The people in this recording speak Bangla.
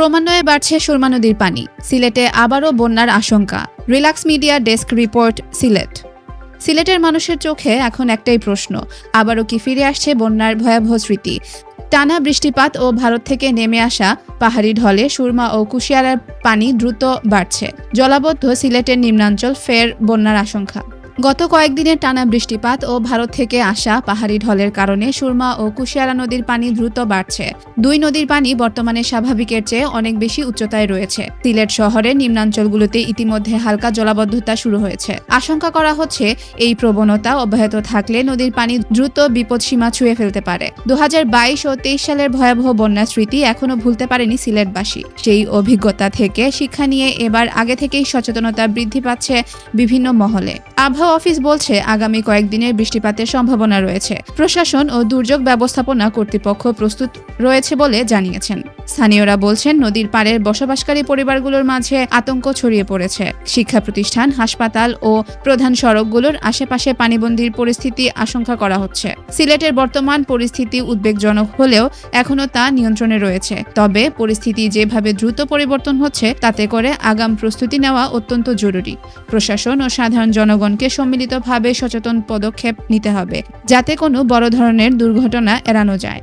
ক্রমান্বয়ে বাড়ছে সুরমা নদীর পানি। সিলেটে আবারও বন্যার আশঙ্কা। Relax media desk report, Sylhet. সিলেটের মানুষের চোখে এখন একটাই প্রশ্ন, আবারও কি ফিরে আসছে বন্যার ভয়াবহ স্মৃতি? টানা বৃষ্টিপাত ও ভারত থেকে নেমে আসা পাহাড়ি ঢলে সুরমা ও কুশিয়ারার পানি দ্রুত বাড়ছে। জলাবদ্ধ সিলেটের নিম্নাঞ্চল ফের বন্যার আশঙ্কা। গত কয়েকদিনের টানা বৃষ্টিপাত ও ভারত থেকে আসা পাহাড়ি ঢলের কারণে সুরমা ও কুশিয়ারা নদীর পানি দ্রুত বাড়ছে। দুই নদীর পানি বর্তমানে স্বাভাবিকের চেয়ে অনেক বেশি উচ্চতায় রয়েছে। সিলেট শহরের নিম্নাঞ্চলগুলোতে ইতিমধ্যে হালকা জলাবদ্ধতা শুরু হয়েছে। আশঙ্কা করা হচ্ছে এই প্রবণতা অব্যাহত থাকলে নদীর পানি দ্রুত বিপদসীমা ছুঁয়ে ফেলতে পারে। দু হাজার বাইশ ও তেইশ সালের ভয়াবহ বন্যা স্মৃতি এখনও ভুলতে পারেনি সিলেটবাসী। সেই অভিজ্ঞতা থেকে শিক্ষা নিয়ে এবার আগে থেকেই সচেতনতা বৃদ্ধি পাচ্ছে বিভিন্ন মহলে। আবহাওয়া অফিস বলছে আগামী কয়েকদিনের বৃষ্টিপাতের সম্ভাবনা রয়েছে। প্রশাসন ও দুর্যোগ ব্যবস্থাপনা কর্তৃপক্ষ প্রস্তুত রয়েছে বলে জানিয়েছেন। স্থানীয়রা বলছেন, নদীর পাড়ের বসবাসকারী পরিবারগুলোর মাঝে আতঙ্ক ছড়িয়ে পড়েছে। শিক্ষা প্রতিষ্ঠান, হাসপাতাল ও প্রধান সড়কগুলোর আশেপাশে পানিবন্দির পরিস্থিতি আশঙ্কা করা হচ্ছে। সিলেটের বর্তমান পরিস্থিতি উদ্বেগজনক হলেও এখনও তা নিয়ন্ত্রণে রয়েছে। তবে পরিস্থিতি যেভাবে দ্রুত পরিবর্তন হচ্ছে, তাতে করে আগাম প্রস্তুতি নেওয়া অত্যন্ত জরুরি। প্রশাসন ও সাধারণ জনগণকে সম্মিলিতভাবে সচেতন পদক্ষেপ নিতে হবে, যাতে কোনো বড় ধরনের দুর্ঘটনা এড়ানো যায়।